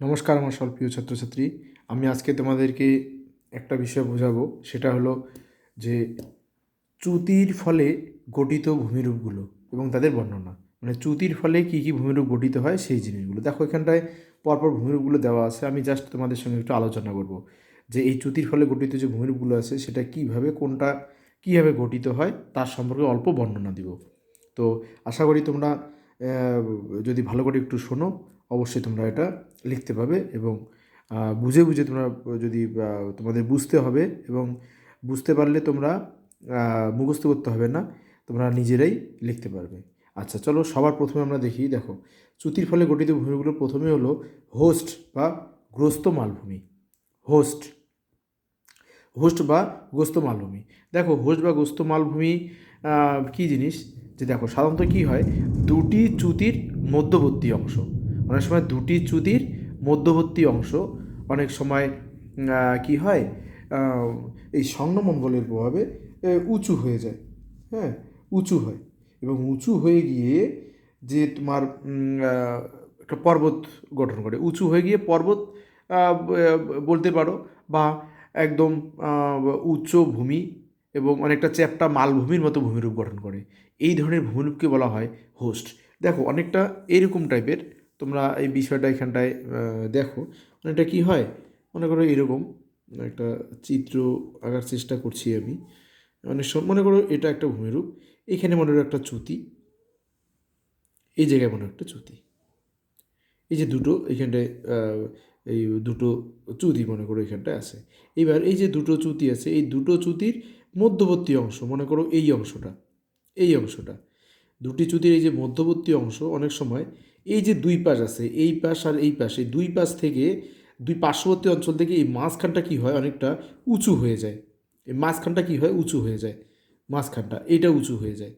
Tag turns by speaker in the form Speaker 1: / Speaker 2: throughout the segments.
Speaker 1: নমস্কার, আমার সব প্রিয় ছাত্রছাত্রী। আমি আজকে তোমাদেরকে একটা বিষয় বোঝাবো, সেটা হলো যে চ্যুতির ফলে গঠিত ভূমিরূপগুলো এবং তাদের বর্ণনা। মানে চ্যুতির ফলে কী কী ভূমিরূপ গঠিত হয়, সেই জিনিসগুলো। দেখো, এখানটায় পরপর ভূমিরূপগুলো দেওয়া আছে। আমি জাস্ট তোমাদের সঙ্গে একটু আলোচনা করব যে এই চ্যুতির ফলে গঠিত যে ভূমিরূপগুলো আছে, সেটা কীভাবে, কোনটা কীভাবে গঠিত হয়, তার সম্পর্কে অল্প বর্ণনা দিব। তো আশা করি তোমরা যদি ভালো করে একটু শোনো, অবশ্যই তোমরা এটা লিখতে পাবে এবং বুঝে বুঝে তোমরা যদি তোমাদের বুঝতে হবে এবং বুঝতে পারলে তোমরা মুখস্থ করতে হবে না, তোমরা নিজেরাই লিখতে পারবে। আচ্ছা চলো সবার প্রথমে আমরা দেখি, দেখো। চ্যুতির ফলে গঠিত ভূমিগুলো প্রথমে হলো হোস্ট বা গ্রস্ত মালভূমি। হোস্ট। হোস্ট বা গোস্ত মালভূমি। দেখো, হোস্ট বা গোস্ত মালভূমি কী জিনিস? যে দেখো, সাধারণত কী হয়? দুটি চ্যুতির মধ্যবর্তী অংশ। অনেক সময় দুটি চ্যুতির মধ্যবর্তী অংশ, অনেক সময় কি হয় এই সংনমণ্ডলের প্রভাবে উঁচু হয়ে যায় হ্যাঁ উঁচু হয়। এবং উঁচু হয়ে গিয়ে যে তোমার একটা পর্বত গঠন করে, উঁচু হয়ে গিয়ে পর্বত বলতে পারো, বা একদম উচ্চ ভূমি এবং অনেকটা চ্যাপ্টা মালভূমির মতো ভূমিরূপ গঠন করে। এই ধরনের ভূমিরূপকে বলা হয় হোস্ট। দেখো, অনেকটা এরকম টাইপের তোমরা এই বিষয়টা এখানটায় দেখো। অনেকটা কি হয়? মনে করো এরকম একটা চিত্র আঁকার চেষ্টা করছি আমি। সময় মনে করো এটা একটা ভূমিরূপ। এখানে মনে করো একটা চ্যুতি এই জায়গায় মনে একটা চ্যুতি এই যে দুটো এখানটায় এই দুটো চ্যুতি মনে করো এখানটায় আছে। এবার এই যে দুটো চ্যুতি আছে, এই দুটো চ্যুতির মধ্যবর্তী অংশ, মনে করো এই অংশটা এই অংশটা। দুটি চ্যুতির এই যে মধ্যবর্তী অংশ অনেক সময় এই যে দুই পাশ আছে, এই পাশ আর এই পাশ, এই দুই পাশ থেকে দুই পার্শ্ববর্তী অঞ্চল থেকে এই মাঝখানটা কী হয় অনেকটা উঁচু হয়ে যায়। এই মাঝখানটা কী হয়? উঁচু হয়ে যায়। মাঝখানটা এইটা উঁচু হয়ে যায়।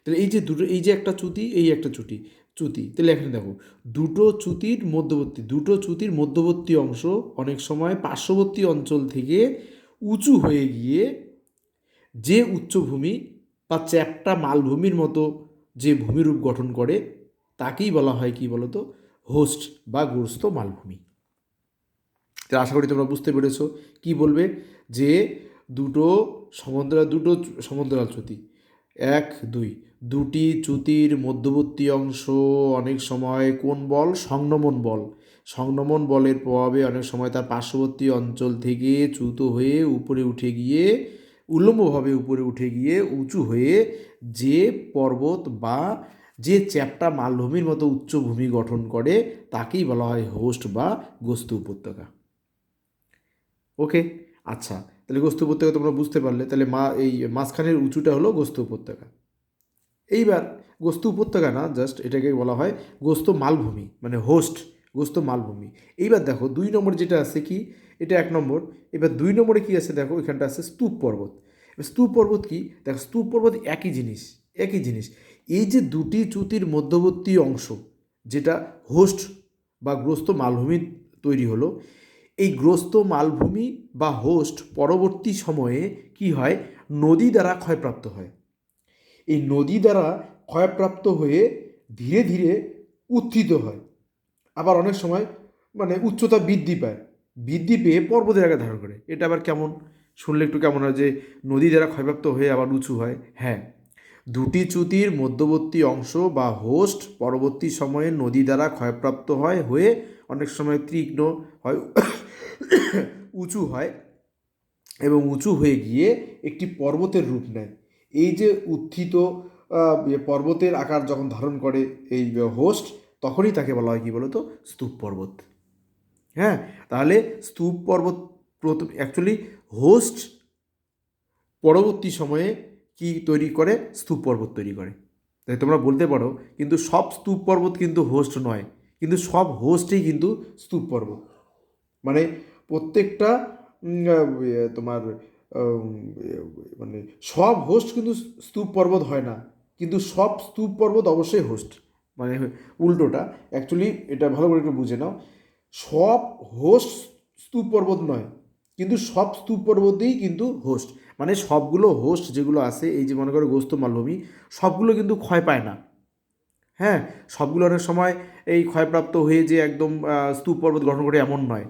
Speaker 1: তাহলে এই যে দুটো, এই যে একটা চ্যুতি এই একটা চুটি চ্যুতি তাহলে এখানে দেখো, দুটো চ্যুতির মধ্যবর্তী, দুটো চ্যুতির মধ্যবর্তী অংশ অনেক সময় পার্শ্ববর্তী অঞ্চল থেকে উঁচু হয়ে গিয়ে যে উচ্চভূমি বা চ্যাপ্টা মালভূমির মতো যে ভূমিরূপ গঠন করে তাকেই বলা হয় কি বলতো, হোস্ট বা গ্রস্ত মালভূমি। তো আশা করি তোমরা বুঝতে পেরেছ কি বলবে যে দুটো সমুদ্র দুটো সমান্তরাল চ্যুতি এক, দুই, দুটি চ্যুতির মধ্যবর্তী অংশ অনেক সময় কোন বল? সংনমন বল। সংনমন বলের প্রভাবে অনেক সময় তার পার্শ্ববর্তী অঞ্চল থেকে চ্যুত হয়ে উপরে উঠে গিয়ে, উল্লম্বভাবে উপরে উঠে গিয়ে উঁচু হয়ে যে পর্বত বা যে চ্যাপটা মালভূমির মতো উচ্চভূমি গঠন করে, তাকেই বলা হয় হোস্ট বা গোস্ত উপত্যকা। ওকে আচ্ছা তাহলে গোস্ত উপত্যকা তোমরা বুঝতে পারলে, তাহলে মা, এই মাঝখানের উঁচুটা হলো গোস্ত উপত্যকা। এইবার গোস্ত উপত্যকা না জাস্ট এটাকে বলা হয় গোস্ত মালভূমি মানে হোস্ট, গোস্ত মালভূমি। এইবার দেখো, দুই নম্বর যেটা আছে কি, এটা এক নম্বর, এবার দুই নম্বরে কি আছে দেখো, এখানটা আছে স্তূপ পর্বত। স্তূপ পর্বত কি, দেখো, স্তূপ পর্বত একই জিনিস একই জিনিস। এই যে দুটি চ্যুতির মধ্যবর্তী অংশ, যেটা হোস্ট বা গ্রস্ত মালভূমি তৈরি হলো, এই গ্রস্ত মালভূমি বা হোস্ট পরবর্তী সময়ে কি হয়? নদী দ্বারা ক্ষয়প্রাপ্ত হয়। এই নদী দ্বারা ক্ষয়প্রাপ্ত হয়ে ধীরে ধীরে উত্থিত হয়। আবার অনেক সময় মানে উচ্চতা বৃদ্ধি পায়। বৃদ্ধি পেয়ে পর্বতের আগে ধারণ করে। এটা আবার কেমন? শুনলে একটু কেমন হয় যে নদী দ্বারা ক্ষয়প্রাপ্ত হয়ে আবার উঁচু হয়। হ্যাঁ। দুটি চ্যুতির মধ্যবর্তী অংশ বা হোস্ট পরবর্তী সময়ে নদী দ্বারা ক্ষয়প্রাপ্ত হয় হয়ে অনেক সময় তীক্ষ্ণ হয়, উঁচু হয় এবং উঁচু হয়ে গিয়ে একটি পর্বতের রূপ নেয়। এই যে উত্থিত পর্বতের আকার যখন ধারণ করে এই হোস্ট, তখনই তাকে বলা হয় কি বলতো? স্তূপ পর্বত। হ্যাঁ তাহলে স্তূপ পর্বত প্রথম অ্যাকচুয়ালি হোস্ট পরবর্তী সময়ে কি তৈরি করে? স্তূপ পর্বত তৈরি করে। তাই তোমরা বলতে পারো কিন্তু সব স্তূপ পর্বত কিন্তু হোস্ট নয় কিন্তু সব হোস্টই কিন্তু স্তূপ পর্বত। মানে প্রত্যেকটা ইয়ে, তোমার মানে সব হোস্ট কিন্তু স্তূপ পর্বত হয় না কিন্তু সব স্তূপ পর্বত অবশ্যই হোস্ট মানে উল্টোটা অ্যাকচুয়ালি এটা ভালো করে একটু বুঝে নাও। সব হোস্ট স্তূপ পর্বত নয় কিন্তু সব স্তূপ পর্বতেই কিন্তু হোস্ট মানে সবগুলো হোস্ট যেগুলো আছে, এই যে মনে করো গোস্ত মালভূমি, সবগুলো কিন্তু ক্ষয় পায় না। হ্যাঁ সবগুলো অনেক সময় এই ক্ষয়প্রাপ্ত হয়ে যে একদম স্তূপ পর্বত গঠন করে এমন নয়।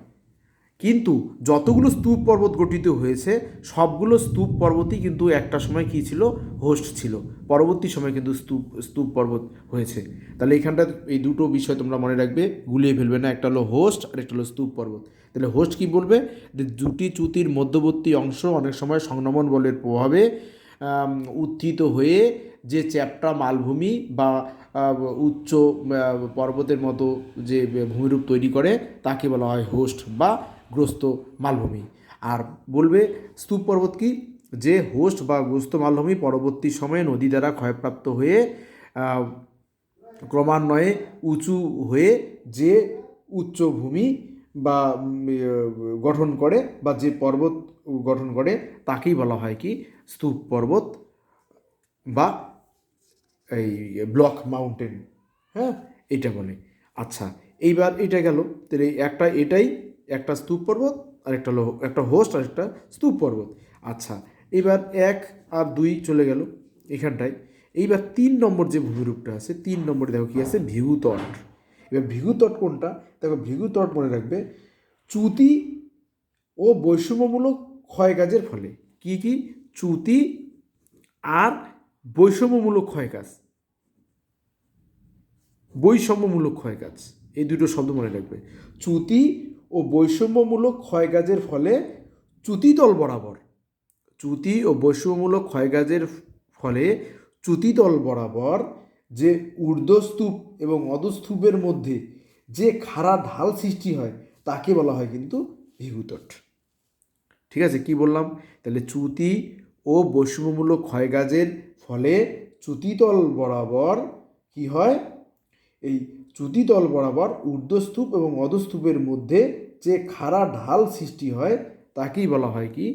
Speaker 1: কিন্তু যতগুলো স্তূপ পর্বত গঠিত হয়েছে, সবগুলো স্তূপ পর্বতই কিন্তু একটা সময় কী ছিল? হোস্ট ছিল। পরবর্তী সময় কিন্তু স্তূপ স্তূপ পর্বত হয়েছে। তাহলে এইখানটা এই দুটো বিষয় তোমরা মনে রাখবে, গুলিয়ে ফেলবে না। একটা হলো হোস্ট আর একটা হলো স্তূপ পর্বত। তাহলে হোস্ট কি বলবে? যে দুটি চ্যুতির মধ্যবর্তী অংশ অনেক সময় সংনমন বলের প্রভাবে উত্থিত হয়ে যে চ্যাপ্টা মালভূমি বা উচ্চ পর্বতের মতো যে ভূমিরূপ তৈরি করে, তাকে বলা হয় হোস্ট বা গ্রস্ত মালভূমি। আর বলবে স্তূপ পর্বত কি? যে হোস্ট বা গ্রস্ত মালভূমি পরবর্তী সময়ে নদী দ্বারা ক্ষয়প্রাপ্ত হয়ে ক্রমান্বয়ে উঁচু হয়ে যে উচ্চভূমি বা গঠন করে বা যে পর্বত গঠন করে তাকেই বলা হয় কি স্তূপ পর্বত বা এই ব্লক মাউন্টেন। হ্যাঁ এটা বলে। আচ্ছা এইবার এটা গেল। তাহলে একটা এটাই, একটা স্তূপ পর্বত, আর একটা একটা হোস্ট, আর একটা স্তূপ পর্বত। আচ্ছা এবার এক আর দুই চলে গেল এখানটায়। এইবার তিন নম্বর যে ভূমিরূপটা আছে, তিন নম্বরে দেখো কি আছে ভিগুতট এবার ভিগুতট কোনটা? দেখো ভিগুতট মনে রাখবে, চ্যুতি ও বৈষম্যমূলক ক্ষয়কাজের ফলে। কি কি? চ্যুতি আর বৈষম্যমূলক ক্ষয়কাজ বৈষম্যমূলক ক্ষয়কাজ এই দুটো শব্দ মনে রাখবে। চ্যুতি ও বৈষম্যমূলক ক্ষয়কাজের ফলে চ্যুতিতল বরাবর। চ্যুতি ও বৈষম্যমূলক ক্ষয়কাজের ফলে চ্যুতিতল বরাবর যে ঊর্ধ্বস্তূপ এবং অধস্তূপের মধ্যে যে খাড়া ঢাল সৃষ্টি হয়, তাকে বলা হয় কিন্তু ভিভূতট ঠিক আছে, কি বললাম? তাহলে চ্যুতি ও বৈষম্যমূলক ক্ষয়কাজের ফলে চ্যুতিতল বরাবর কি হয়? এই চ্যুতিতল বরাবর ঊর্ধ্বস্তূপ এবং অধস্তূপের মধ্যে যে খাড়া ঢাল সৃষ্টি হয়, তাকেই বলা হয় কি?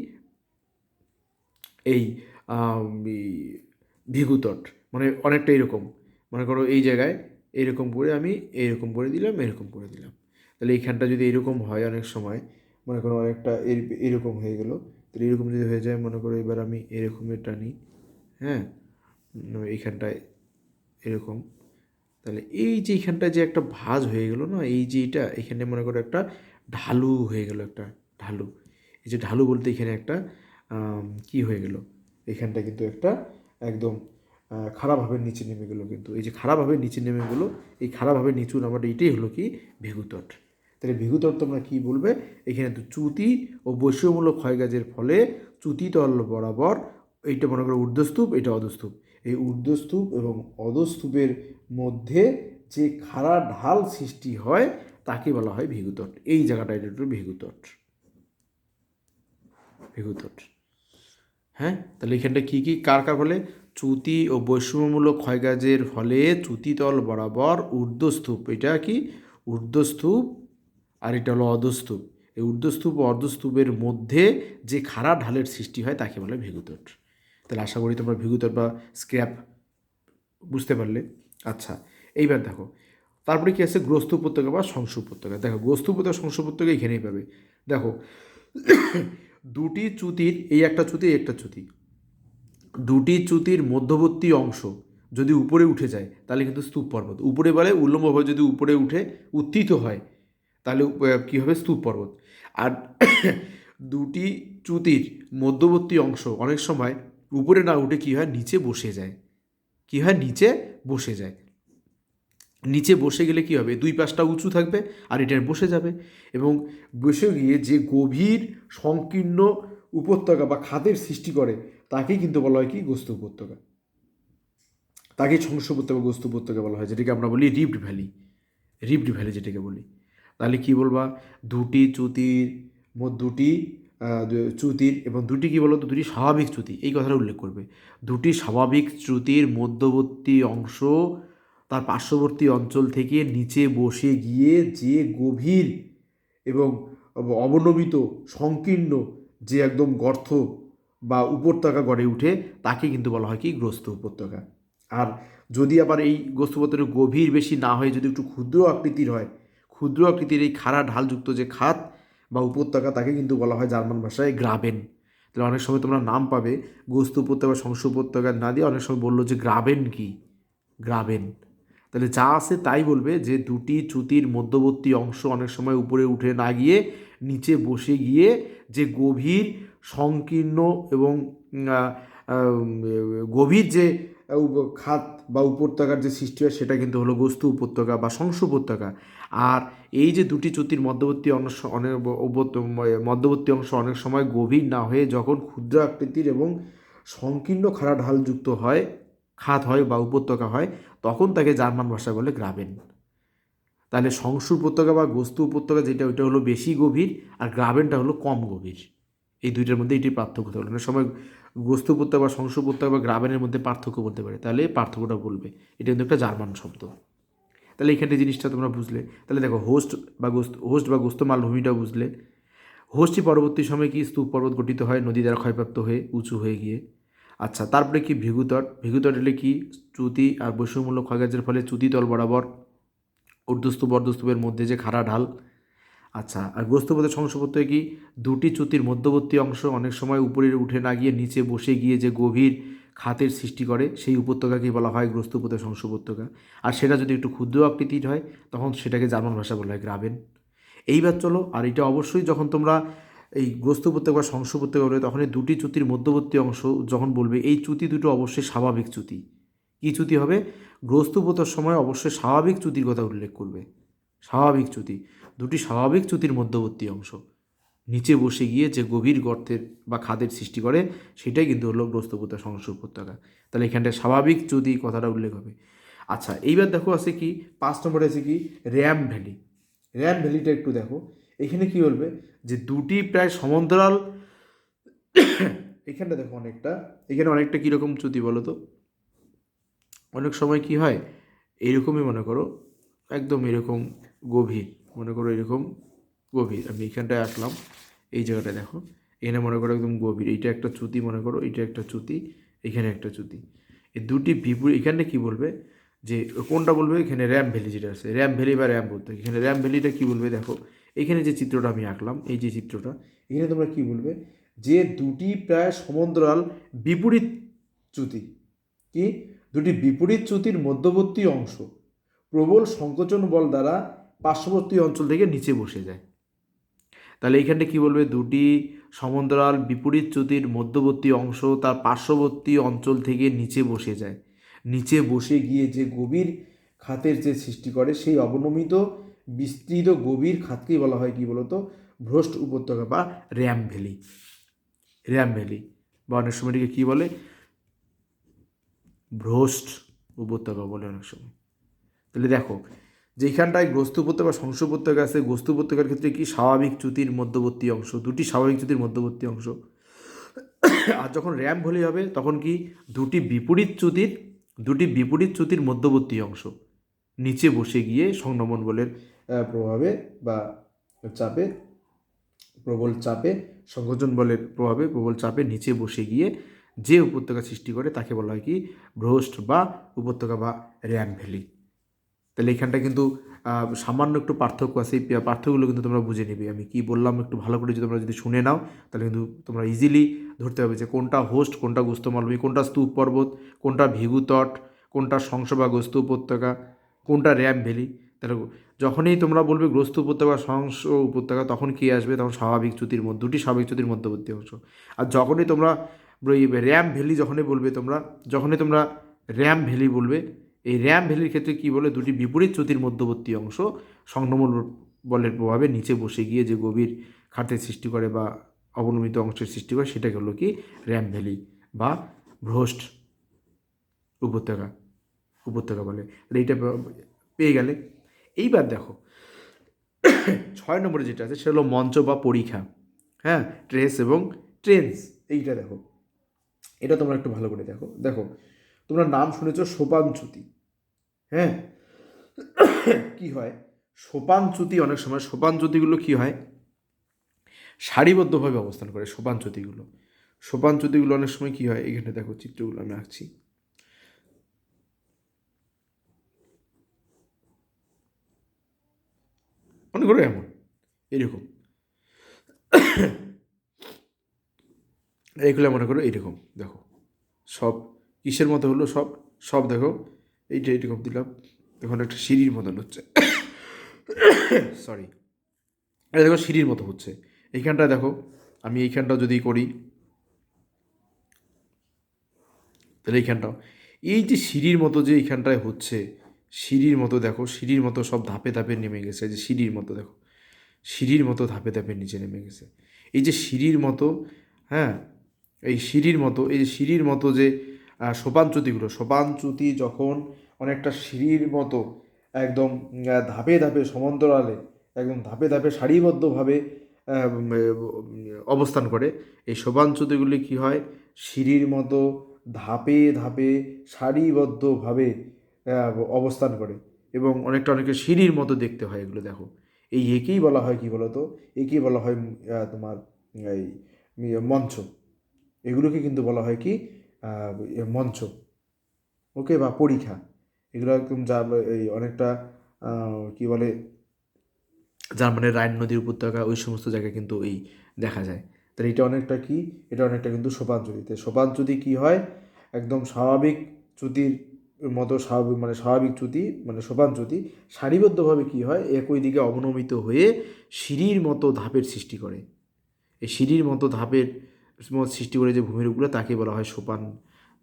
Speaker 1: এই ভিগুতট মানে অনেকটা এরকম। মনে করো এই জায়গায় এরকম করে আমি এরকম করে দিলাম, এরকম করে দিলাম। তাহলে এইখানটা যদি এরকম হয় অনেক সময়, মনে করো অনেকটা এর- এরকম হয়ে গেল, তাহলে এরকম যদি হয়ে যায়, মনে করো এবার আমি এরকমের টানি হ্যাঁ? এইখানটায় এরকম। তাহলে এই যে এইখানটায় যে একটা ভাঁজ হয়ে গেল না, এই যে এটা এখানে মনে করো একটা ঢালু হয়ে গেল একটা ঢালু। এই যে ঢালু বলতে এখানে একটা কি হয়ে গেল? এখানটা কিন্তু একটা একদম খারাপভাবে নিচে নেমে গেলো কিন্তু। এই যে খারাপভাবে নিচে নেমে গেলো, এই খারাপভাবে নিচু নামাটা এটাই হলো কি? ভিগুতট। তাহলে ভিগুতট তোমরা কী বলবে? এখানে তো চ্যুতি ও বৈষম্যমূলক ক্ষয়কাজের ফলে চ্যুতিতল বরাবর এইটা মনে করো ঊর্ধ্বস্তূপ, এটা অধস্তূপ। এই ঊর্ধ্বস্তূপ এবং অধস্তূপের মধ্যে যে খাড়া ঢাল সৃষ্টি হয়, তাকে বলা হয় ভিগুতট। এই জায়গাটা এটা একটু ভিগুতট। ভেগুতট। হ্যাঁ? তাহলে এখানটা কী কী, কার কার ফলে চ্যুতি ও বৈষম্যমূলক ক্ষয়কাজের ফলে চ্যুতিতল বরাবর ঊর্ধ্বস্তূপ, এটা কি? ঊর্ধ্বস্তূপ আর এটা হলো অধস্তূপ। এই ঊর্ধ্বস্তূপ ও অর্ধস্তূপের মধ্যে যে খাড়া ঢালের সৃষ্টি হয় তাকে বলে ভিগুতট। তাহলে আশা করি তোমরা ভিগুতট বা স্ক্র্যাপ বুঝতে পারলে। আচ্ছা এইবার দেখো, তারপরে কি আছে? গ্রস্ত উপত্যকা বা শংস উপত্যকা। দেখো, গ্রস্ত উপত্যকা, শংস উপত্যকা এখানেই পাবে। দেখো, দুটি চ্যুতির, এই একটা চ্যুতি একটা চ্যুতি। দুটি চ্যুতির মধ্যবর্তী অংশ যদি উপরে উঠে যায়, তাহলে কিন্তু স্তূপ পর্বত। উপরে বলে উল্লম্বভাবে যদি উপরে উঠে উত্থিত হয়, তাহলে কী হবে? স্তূপ পর্বত। আর দুটি চ্যুতির মধ্যবর্তী অংশ অনেক সময় উপরে না উঠে কী হয়? নিচে বসে যায়। কী হয়? নিচে বসে যায়। নিচে বসে গেলে কী হবে? দুই পাশটা উঁচু থাকবে আর এটা বসে যাবে। এবং বসে গিয়ে যে গভীর, সংকীর্ণ উপত্যকা বা খাদের সৃষ্টি করে তাকেই কিন্তু বলা হয় কি গোস্ত উপত্যকা। তাকেই সংস উপত্যকা, গোস্ত উপত্যকা বলা হয়, যেটাকে আমরা বলি রিফ্ট ভ্যালি। রিফ্ট ভ্যালি যেটাকে বলি। তাহলে কি বলবা? দুটি চ্যুতির মধ্যে দুটি চ্যুতির এবং দুটি কি বলতো? দুটি স্বাভাবিক চ্যুতি এই কথাটা উল্লেখ করবে। দুটি স্বাভাবিক চ্যুতির মধ্যবর্তী অংশ তার পার্শ্ববর্তী অঞ্চল থেকে নিচে বসে গিয়ে যে গভীর এবং অবনমিত, সংকীর্ণ যে একদম গর্ত বা উপত্যকা গড়ে উঠে তাকে কিন্তু বলা হয় কি গ্রস্ত উপত্যকা। আর যদি আবার এই গ্রস্ত উপত্যকা গভীর বেশি না হয়ে যদি একটু ক্ষুদ্র আকৃতির হয়, ক্ষুদ্র আকৃতির এই খাড়া ঢালযুক্ত যে খাত বা উপত্যকা তাকে কিন্তু বলা হয় জার্মান ভাষায় গ্রাবেন। তাহলে অনেক সময় তোমরা নাম পাবে গোস্ত উপত্যকা সংস উপত্যকা না দিয়ে অনেক সময় বলল যে গ্রাবেন কি? গ্রাবেন। তাহলে যা আছে তাই বলবে যে দুটি চ্যুতির মধ্যবর্তী অংশ অনেক সময় উপরে উঠে না গিয়ে নিচে বসে গিয়ে যে গভীর সংকীর্ণ এবং গভীর যে খাত বা উপত্যকার যে সৃষ্টি হয় সেটা কিন্তু হলো বস্তু উপত্যকা বা সংস উপত্যকা। আর এই যে দুটি চ্যুতির মধ্যবর্তী অংশ অনেক মধ্যবর্তী অংশ অনেক সময় গভীর না হয়ে যখন ক্ষুদ্র আকৃতির এবং সংকীর্ণ খাড়া ঢালযুক্ত হয়, খাত হয় বা উপত্যকা হয়, তখন তাকে জার্মান ভাষায় বলে গ্রাবেন। তাহলে সংসু উপত্যকা বা গোস্তু উপত্যকা যেটা, ওইটা হলো বেশি গভীর আর গ্রাবেনটা হলো কম গভীর। এই দুইটার মধ্যে এটি পার্থক্য থাকবে অনেক সময় গোস্তু উপত্যকা বা সংসু উপত্যকা বা গ্রাবেনের মধ্যে পার্থক্য বলতে পারে। তাহলে পার্থক্যটা বলবে। এটা কিন্তু একটা জার্মান শব্দ। তাহলে এখানে জিনিসটা তোমরা বুঝলে, তাহলে দেখো হোস্ট বা গোস্ত, হোস্ট বা গোস্ত মালভূমিটা বুঝলে। হোস্টই পরবর্তী সময়ে কি স্তূপ পর্বত গঠিত হয়? নদী দ্বারা ক্ষয়প্রাপ্ত হয়ে, উঁচু হয়ে গিয়ে। আচ্ছা তারপরে কি ভৃগুতট? ভৃগুতট এলে কি? চ্যুতি আর বৈষম্যমূলক ক্ষয়কার্যের ফলে চ্যুতিতল বরাবর ঊর্ধ্বস্তূপ অর্ধস্তূপের মধ্যে যে খাড়া ঢাল আচ্ছা আর গ্রস্তপথের সংসপত্রে কি? দুটি চ্যুতির মধ্যবর্তী অংশ অনেক সময় উপরে উঠে না গিয়ে নিচে বসে গিয়ে যে গভীর খাতের সৃষ্টি করে, সেই উপত্যকাকেই বলা হয় গ্রস্তপথের সংস উপত্যকা আর সেটা যদি একটু ক্ষুদ্র আকৃতির হয়, তখন সেটাকে জার্মান ভাষা বলা হয় গ্রাবেন। এইবার চলো, আর এটা অবশ্যই যখন তোমরা এই গ্রস্ত উপত্যকা বা সংস উপত্যকা বলবে তখন এই দুটি চ্যুতির মধ্যবর্তী অংশ যখন বলবে, এই চ্যুতি দুটো অবশ্যই স্বাভাবিক চ্যুতি কী চ্যুতি হবে? গ্রস্ত উপত্যকার সময় অবশ্যই স্বাভাবিক চ্যুতির কথা উল্লেখ করবে। স্বাভাবিক চ্যুতি দুটি স্বাভাবিক চ্যুতির মধ্যবর্তী অংশ। নিচে বসে গিয়ে যে গভীর গর্তের বা খাদের সৃষ্টি করে, সেটাই কিন্তু হলো গ্রস্তপত্যা সংস উপত্যকা। তাহলে এখানটায় স্বাভাবিক চ্যুতি কথাটা উল্লেখ হবে। আচ্ছা এইবার দেখো আছে কি, পাঁচ নম্বরে আছে কি, র্যাম ভ্যালি। র্যাম ভ্যালিটা একটু দেখো। এখানে কি বলবে? যে দুটি প্রায় সমান্তরাল, এখানটা দেখো অনেকটা। এখানে অনেকটা কীরকম চ্যুতি বলো তো? অনেক সময় কি হয়, এরকমই মনে করো, একদম এরকম গভীর। মনে করো এরকম গভীর, আমি এখানটায় আসলাম, এই জায়গাটায় দেখো, এখানে মনে করো একদম গভীর, এইটা একটা চ্যুতি মনে করো, এইটা একটা চ্যুতি এখানে একটা চ্যুতি এই দুটি বিপরীত, এখানে কি বলবে যে, কোনটা বলবে? এখানে র্যাম ভ্যালি যেটা আছে, র্যাম ভ্যালি বা র্যাম বলতে, এখানে র্যাম ভ্যালিটা কী বলবে দেখো, এখানে যে চিত্রটা আমি আঁকলাম, এই যে চিত্রটা, এখানে তোমরা কি বলবে যে দুটি প্রায় সমান্তরাল বিপরীত চ্যুতি কি? দুটি বিপরীত চ্যুতির মধ্যবর্তী অংশ প্রবল সংকোচন বল দ্বারা পার্শ্ববর্তী অঞ্চল থেকে নিচে বসে যায়। তাহলে এইখানটা কি বলবে? দুটি সমান্তরাল বিপরীত চ্যুতির মধ্যবর্তী অংশ তার পার্শ্ববর্তী অঞ্চল থেকে নিচে বসে যায়। নিচে বসে গিয়ে যে গভীর খাতের যে সৃষ্টি করে, সেই অবনমিত বিস্তৃত গভীর খাতকেই বলা হয় কি বলতো? ভ্রষ্ট উপত্যকা বা র্যাম ভ্যালি। র্যাম ভ্যালি বা অনেক সময় এটাকে কী বলে? ভ্রষ্ট উপত্যকা বলে অনেক সময়। তাহলে দেখো যেখানটায় গ্রস্ত বা উপত্যকা আছে গ্রস্ত উপত্যকার ক্ষেত্রে কি স্বাভাবিক চ্যুতির মধ্যবর্তী অংশ? দুটি স্বাভাবিক চ্যুতির মধ্যবর্তী অংশ। আর যখন র্যাম ভলি হবে, তখন কি দুটি বিপরীত চ্যুতির, দুটি বিপরীত চ্যুতির মধ্যবর্তী অংশ। নিচে বসে গিয়ে সংনমন বলের প্রভাবে বা চাপে, প্রবল চাপে, সংকোচন বলের প্রভাবে প্রবল চাপে নিচে বসে গিয়ে যে উপত্যকা সৃষ্টি করে, তাকে বলা হয় কি ভ্রষ্ট বা উপত্যকা বা র্যাম ভ্যালি। তাহলে এখানটা কিন্তু সামান্য একটু পার্থক্য আছে। এই পার্থক্যগুলো কিন্তু তোমরা বুঝে নিবে। আমি কি বললাম একটু ভালো করে যদি তোমরা যদি শুনে নাও, তাহলে কিন্তু তোমরা ইজিলি ধরতে হবে যে কোনটা হোস্ট কোনটা গোস্ত মালভূমি কোনটা স্তূপ পর্বত, কোনটা ভিগুতট কোনটা সংস বা গোস্ত উপত্যকা, কোনটা র্যাম ভ্যালি। তাহলে যখনই তোমরা বলবে গ্রস্ত উপত্যকা, সংস উপত্যকা, তখন কী আসবে? তখন স্বাভাবিক চ্যুতির মধ্যে, দুটি স্বাভাবিক চ্যুতির মধ্যবর্তী অংশ। আর যখনই তোমরা র্যাম ভ্যালি যখনই বলবে তোমরা, যখনই তোমরা র্যাম ভ্যালি বলবে এই র্যাম ভ্যালির ক্ষেত্রে কী বলে? দুটি বিপরীত চ্যুতির মধ্যবর্তী অংশ সংনমন বলের প্রভাবে নিচে বসে গিয়ে যে গভীর খাতের সৃষ্টি করে বা অবনমিত অংশের সৃষ্টি করে, সেটাকে হলো কি? র্যাম ভ্যালি বা ভ্রষ্ট উপত্যকা উপত্যকা বলে। এইটা পেয়ে গেলে। এইবার দেখো, ছয় নম্বরে যেটা আছে, সেটা হলো মঞ্চ বা পরীক্ষা হ্যাঁ? ট্রেস এবং ট্রেন্স, এইটা দেখো। এটা তোমরা একটু ভালো করে দেখো। দেখো, তোমরা নাম শুনেছ সোপানচ্যুতি হ্যাঁ? কি হয়? সোপানচ্যুতি অনেক সময়, সোপানচ্যুতিগুলো কি হয়? সারিবদ্ধভাবে অবস্থান করে সোপানচ্যুতিগুলো। সোপানচ্যুতিগুলো অনেক সময় কি হয়? এখানে দেখো চিত্রগুলো আমি আঁকছি। করো এমন, এরকম। এইগুলো মনে করো এইরকম দেখো। সব কিসের মতো হলো সব? সব দেখো এইটা এইরকম দিলাম। দেখুন একটা সিঁড়ির মতন হচ্ছে। সরি এটা দেখো, সিঁড়ির মতো হচ্ছে। এইখানটা দেখো, আমি এইখানটা যদি করি, তাহলে এইখানটাও। এই যে সিঁড়ির মতো যে এইখানটায় হচ্ছে, সিঁড়ির মতো দেখো, সিঁড়ির মতো সব ধাপে ধাপে নেমে গেছে। যে সিঁড়ির মতো দেখো, সিঁড়ির মতো ধাপে ধাপে নিচে নেমে গেছে। এই যে সিঁড়ির মতো হ্যাঁ এই সিঁড়ির মতো, এই যে সিঁড়ির মতো যে সোপানচ্যুতিগুলো। সোপানচ্যুতি যখন অনেকটা সিঁড়ির মতো একদম ধাপে ধাপে সমান্তরালে, একদম ধাপে ধাপে সারিবদ্ধভাবে অবস্থান করে, এই সোপানচ্যুতিগুলি কী হয়? সিঁড়ির মতো ধাপে ধাপে সারিবদ্ধভাবে অবস্থান করে এবং অনেকটা অনেকটা সিঁড়ির মতো দেখতে হয় এগুলো, দেখো। এই একেই বলা হয় কি বলতো? একেই বলা হয় তোমার এই মঞ্চ। এগুলোকে কিন্তু বলা হয় কি? মঞ্চ, ওকে বা পরীক্ষা, এগুলো একদম যা এই অনেকটা কি বলে, জার্মানের রাইন নদীর উপত্যকা, ওই সমস্ত জায়গায় কিন্তু এই দেখা যায়। তাহলে এটা অনেকটা কি? এটা অনেকটা কিন্তু সোপানচ্যুতিতে সোপানচ্যুতি কি হয়? একদম স্বাভাবিক চ্যুতির মতো স্বাভাবিক মানে স্বাভাবিক চ্যুতি মানে সোপানচ্যুতি সারিবদ্ধভাবে কী হয়? একই দিকে অবনমিত হয়ে সিঁড়ির মতো ধাপের সৃষ্টি করে। এই সিঁড়ির মতো ধাপের সৃষ্টি করে যে ভূমিরূপগুলো তাকে বলা হয় সোপান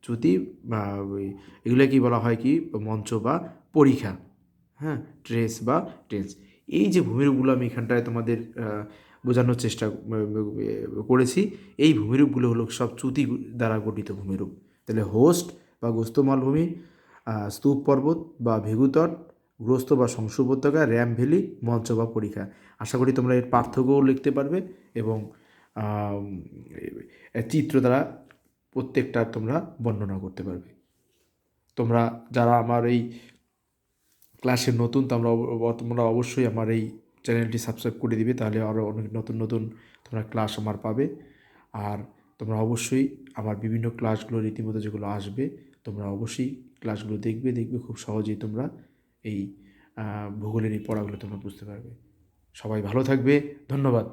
Speaker 1: চ্যুতি বা ওই এগুলোকেই বলা হয় কি? মঞ্চ বা পরীক্ষা হ্যাঁ? ট্রেস বা টেন্স। এই যে ভূমিরূপগুলো আমি এখানটায় তোমাদের বোঝানোর চেষ্টা করেছি, এই ভূমিরূপগুলো হলো সব চ্যুতি দ্বারা গঠিত ভূমিরূপ তাহলে হোস্ট বা গোস্ত মালভূমি স্তূপ পর্বত বা ভেগুতট, গ্রস্ত বা সংসু উপত্যকা, র্যাম ভ্যালি, মঞ্চ বা পরীক্ষা। আশা করি তোমরা এর পার্থক্যও লিখতে পারবে এবং চিত্র দ্বারা প্রত্যেকটা তোমরা বর্ণনা করতে পারবে। তোমরা যারা আমার এই ক্লাসে নতুন, তোমরা তোমরা অবশ্যই আমার এই চ্যানেলটি সাবস্ক্রাইব করে দিবে, তাহলে আরও অনেক নতুন নতুন তোমরা ক্লাস আমার পাবে। আর তোমরা অবশ্যই আমার বিভিন্ন ক্লাসগুলো রীতিমতো যেগুলো আসবে, তোমরা অবশ্যই ক্লাসগুলো দেখবে দেখবে খুব সহজেই তোমরা এই ভূগোলের এই পড়াগুলো তোমরা বুঝতে পারবে। সবাই ভালো থাকবে, ধন্যবাদ।